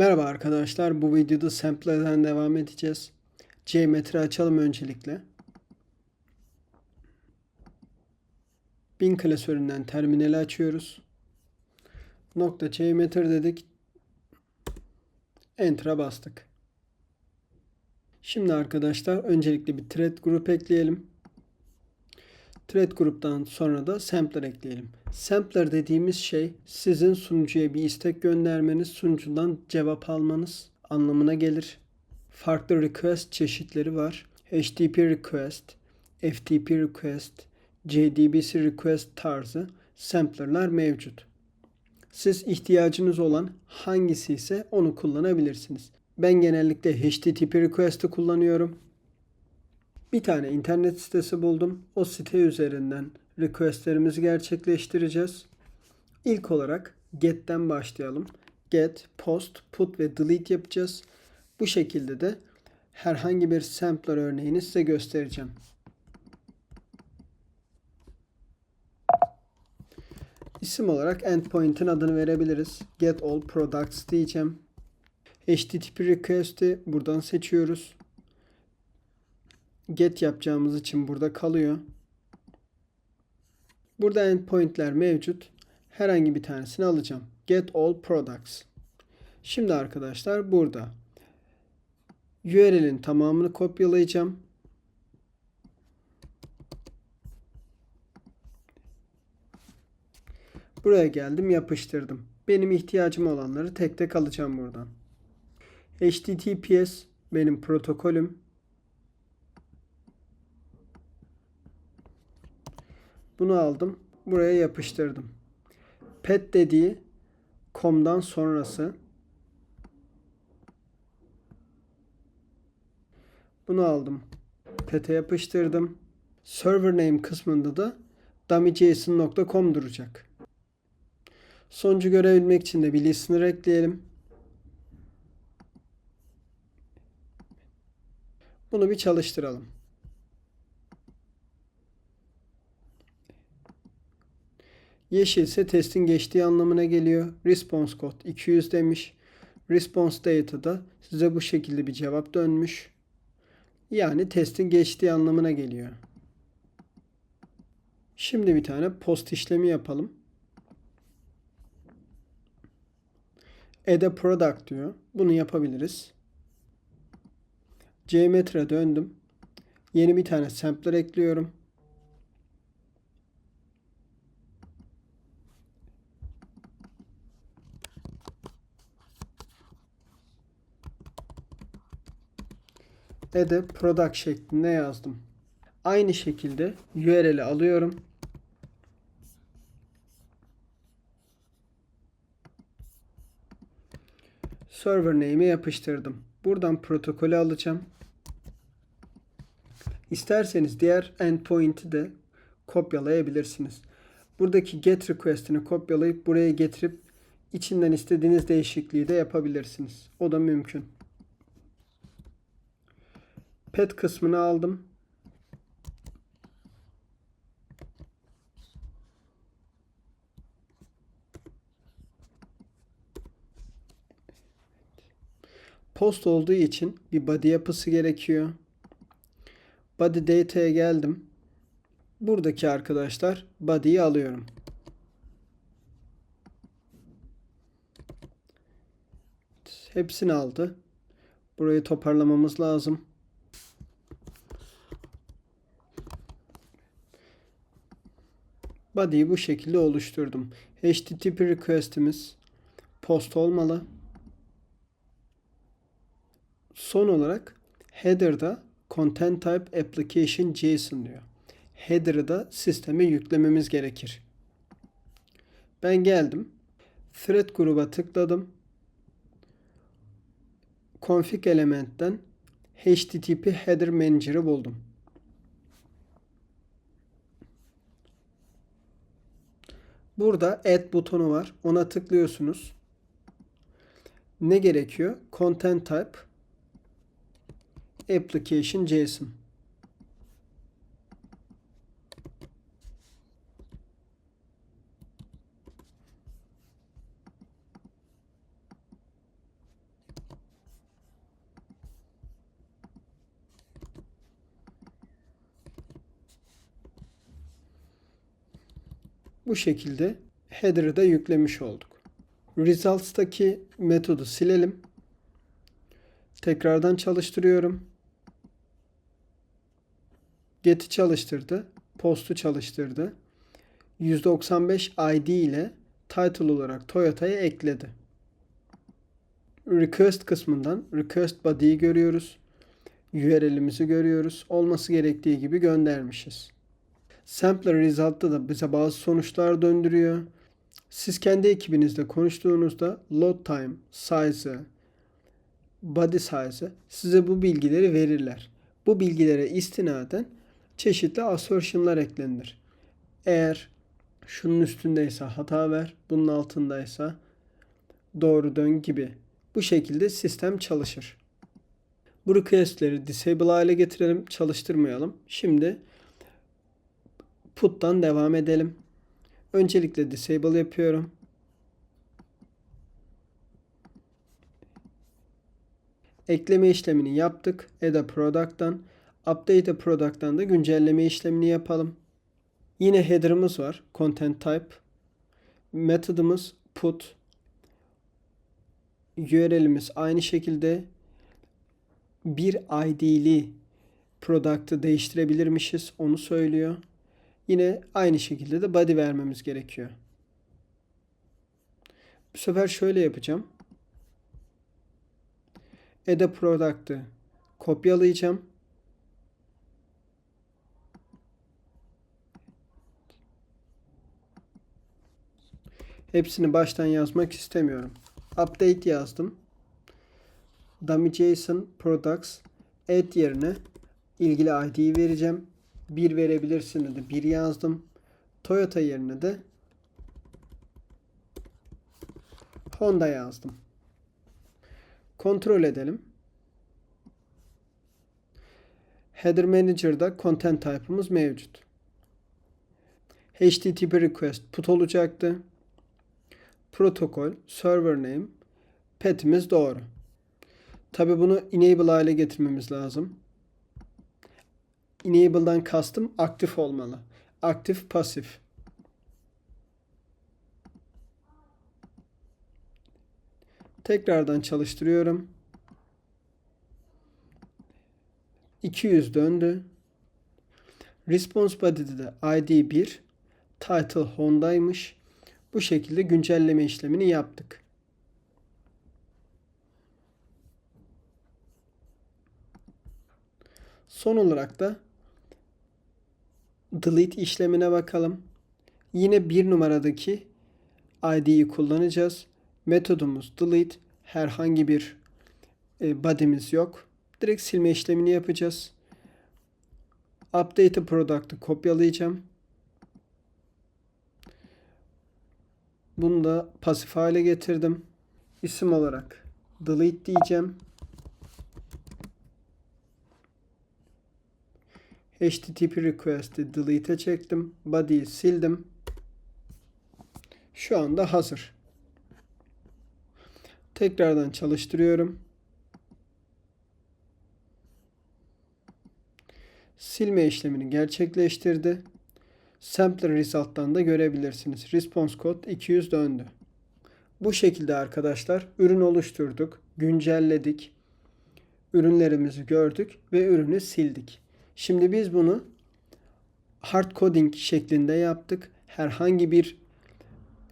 Merhaba arkadaşlar. Bu videoda sample'den devam edeceğiz. Geometri açalım öncelikle. Bin klasöründen terminali açıyoruz. Nokta geometri dedik. Enter'a bastık. Şimdi arkadaşlar öncelikle bir thread grup ekleyelim. Thread gruptan sonra da sampler ekleyelim. Sampler dediğimiz şey sizin sunucuya bir istek göndermeniz, sunucudan cevap almanız anlamına gelir. Farklı request çeşitleri var. HTTP request, FTP request, JDBC request tarzı samplerlar mevcut. Siz ihtiyacınız olan hangisi ise onu kullanabilirsiniz. Ben genellikle HTTP request'i kullanıyorum. Bir tane internet sitesi buldum. O site üzerinden requestlerimizi gerçekleştireceğiz. İlk olarak get'ten başlayalım. Get, post, put ve delete yapacağız. Bu şekilde de herhangi bir sampler örneğini size göstereceğim. İsim olarak endpoint'in adını verebiliriz. Get all products diyeceğim. HTTP request'i buradan seçiyoruz. Get yapacağımız için burada kalıyor. Burada endpoint'ler mevcut. Herhangi bir tanesini alacağım. Get all products. Şimdi arkadaşlar burada URL'in tamamını kopyalayacağım. Buraya geldim yapıştırdım. Benim ihtiyacım olanları tek tek alacağım buradan. HTTPS benim protokolüm. Bunu aldım. Buraya yapıştırdım. Pet dediği com'dan sonrası. Bunu aldım. Pet'e yapıştırdım. Server name kısmında da dummyjson.com duracak. Sonucu görebilmek için de bir listener ekleyelim. Bunu bir çalıştıralım. Yeşil ise testin geçtiği anlamına geliyor. Response code 200 demiş. Response data da size bu şekilde bir cevap dönmüş. Yani testin geçtiği anlamına geliyor. Şimdi bir tane post işlemi yapalım. Add a product diyor. Bunu yapabiliriz. Geometry'e döndüm. Yeni bir tane sampler ekliyorum. Add product şeklinde yazdım. Aynı şekilde URL'i alıyorum. Server name'i yapıştırdım. Buradan protokolü alacağım. İsterseniz diğer endpoint'i de kopyalayabilirsiniz. Buradaki get request'ini kopyalayıp buraya getirip içinden istediğiniz değişikliği de yapabilirsiniz. O da mümkün. Pet kısmını aldım. Post olduğu için bir body yapısı gerekiyor. Body data'ya geldim. Buradaki arkadaşlar body'yi alıyorum. Hepsini aldı. Burayı toparlamamız lazım. Body'yi bu şekilde oluşturdum. HTTP request'imiz post olmalı. Son olarak header'da content type application JSON diyor. Header'ı da sisteme yüklememiz gerekir. Ben geldim. Thread gruba tıkladım. Config elementten HTTP header manager'ı buldum. Burada add butonu var. Ona tıklıyorsunuz. Ne gerekiyor? Content type application JSON. Bu şekilde header'ı da yüklemiş olduk. Results'taki metodu silelim. Tekrardan çalıştırıyorum. Get'i çalıştırdı. Post'u çalıştırdı. 195 ID ile title olarak Toyota'ya ekledi. Request kısmından request body'yi görüyoruz. URL'imizi görüyoruz. Olması gerektiği gibi göndermişiz. Sampler result'ta da bize bazı sonuçlar döndürüyor. Siz kendi ekibinizle konuştuğunuzda load time, size, body size size bu bilgileri verirler. Bu bilgilere istinaden çeşitli assertion'lar eklenir. Eğer şunun üstündeyse hata ver, bunun altındaysa doğru dön gibi. Bu şekilde sistem çalışır. Bu request'leri disable hale getirelim, çalıştırmayalım. Şimdi put'tan devam edelim. Öncelikle disable yapıyorum. Ekleme işlemini yaptık. Add product'tan. Update product'tan da güncelleme işlemini yapalım. Yine header'ımız var. Content type. Method'ımız put. URL'imiz aynı şekilde bir ID'li product'ı değiştirebilirmişiz. Onu söylüyor. Yine aynı şekilde de body vermemiz gerekiyor. Bu sefer şöyle yapacağım. A product'ı kopyalayacağım. Hepsini baştan yazmak istemiyorum. Update yazdım. Dummy JSON products add yerine ilgili ID'yi vereceğim. 1 verebilirsin dedi. 1 yazdım. Toyota yerine de Honda yazdım. Kontrol edelim. Header Manager'da content type'ımız mevcut. HTTP request put olacaktı. Protokol, server name, pet'imiz doğru. Tabi bunu enable hale getirmemiz lazım. Enable'dan kastım aktif olmalı. Aktif, pasif. Tekrardan çalıştırıyorum. 200 döndü. Response body'de de ID 1, title Honda'ymış. Bu şekilde güncelleme işlemini yaptık. Son olarak da delete işlemine bakalım. Yine bir numaradaki ID'yi kullanacağız. Metodumuz delete. Herhangi bir e, body'miz yok. Direkt silme işlemini yapacağız. Update product'ı kopyalayacağım. Bunu da pasif hale getirdim. İsim olarak delete diyeceğim. HTTP request'i delete'e çektim. Body'yi sildim. Şu anda hazır. Tekrardan çalıştırıyorum. Silme işlemini gerçekleştirdi. Sampler result'tan da görebilirsiniz. Response code 200 döndü. Bu şekilde arkadaşlar ürün oluşturduk, güncelledik, ürünlerimizi gördük ve ürünü sildik. Şimdi biz bunu hard coding şeklinde yaptık. Herhangi bir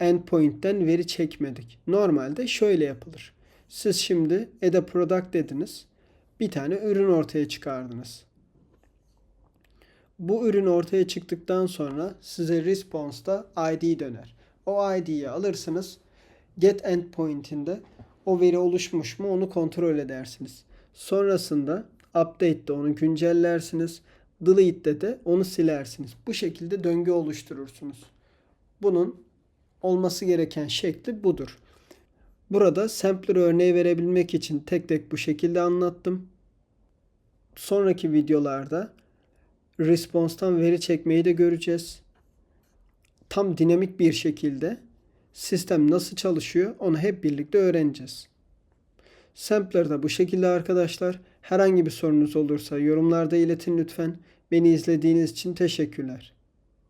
endpoint'ten veri çekmedik. Normalde şöyle yapılır. Siz şimdi add a product dediniz. Bir tane ürün ortaya çıkardınız. Bu ürün ortaya çıktıktan sonra size response'da ID döner. O ID'yi alırsınız. Get endpoint'inde o veri oluşmuş mu onu kontrol edersiniz. Sonrasında update'de onu güncellersiniz. Delete'de de onu silersiniz. Bu şekilde döngü oluşturursunuz. Bunun olması gereken şekli budur. Burada sampler örneği verebilmek için tek tek bu şekilde anlattım. Sonraki videolarda response'tan veri çekmeyi de göreceğiz. Tam dinamik bir şekilde sistem nasıl çalışıyor onu hep birlikte öğreneceğiz. Sampler da bu şekilde arkadaşlar. Herhangi bir sorunuz olursa yorumlarda iletin lütfen. Beni izlediğiniz için teşekkürler.